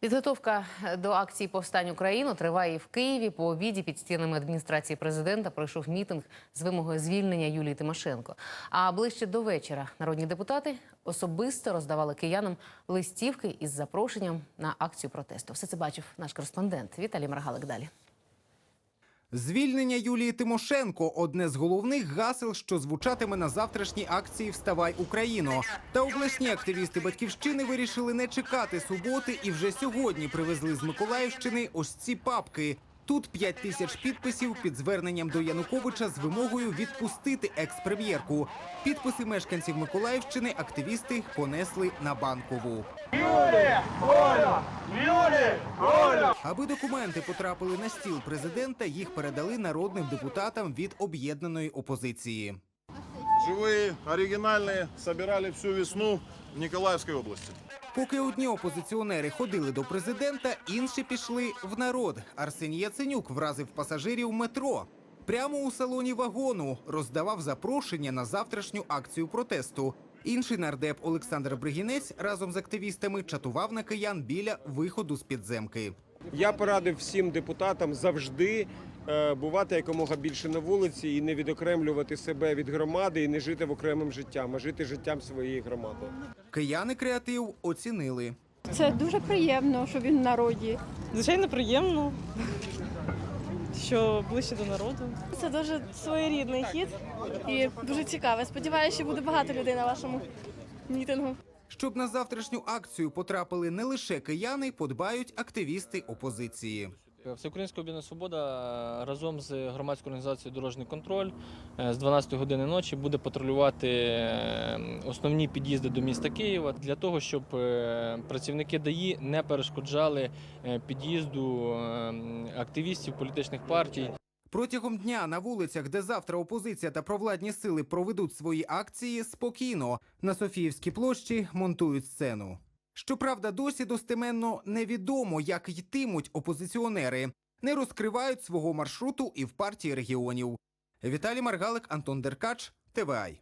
Підготовка до акції повстань Україну триває і в Києві. По обіді під стінами адміністрації президента пройшов мітинг з вимогою звільнення Юлії Тимошенко. А ближче до вечора народні депутати особисто роздавали киянам листівки із запрошенням на акцію протесту. Все це бачив наш кореспондент Віталій Маргалик. Далі. Звільнення Юлії Тимошенко одне з головних гасел, що звучатиме на завтрашній акції Вставай Україно. Та обласні активісти батьківщини вирішили не чекати суботи і вже сьогодні привезли з Миколаївщини ось ці папки. Тут 5 тисяч підписів під зверненням до Януковича з вимогою відпустити екс-прем'єрку. Підписи мешканців Миколаївщини активісти понесли на банкову. Аби документи потрапили на стіл президента, їх передали народним депутатам від об'єднаної опозиції. Живые, оригинальные, собирали всю весну в Николаевской области. Поки одні опозиціонери ходили до президента, інші пішли в народ. Арсеній Яценюк вразив пасажирів метро. Прямо у салоні вагону роздавав запрошення на завтрашню акцію протесту. Інший нардеп Олександр Бригінець разом з активістами чатував на киян біля виходу з підземки. Я порадив всім депутатам завжди е, бувати якомога більше на вулиці і не відокремлювати себе від громади і не жити в окремим життям, а жити життям своєї громади. Кияни креатив оцінили. Це дуже приємно, що він в народі. Звичайно, приємно, що ближче до народу. Це дуже своєрідний хід і дуже цікаве. Сподіваюся, що буде багато людей на вашому мітингу. Щоб на завтрашню акцію потрапили не лише кияни, подбають активісти опозиції. Всеукраїнська об'єднана свобода разом з громадською організацією Дорожній контроль е, з 12 години ночі буде патрулювати е, основні під'їзди до міста Києва для того, щоб е, працівники ДАІ не перешкоджали е, під'їзду е, активістів політичних партій. Протягом дня на вулицях, де завтра опозиція та провладні сили проведуть свої акції, спокійно на Софіївській площі монтують сцену. Щоправда, досі достеменно невідомо, як йтимуть опозиціонери, не розкривають свого маршруту і в партії регіонів. Віталій Маргалик, Антон Деркач, ТВАЙ.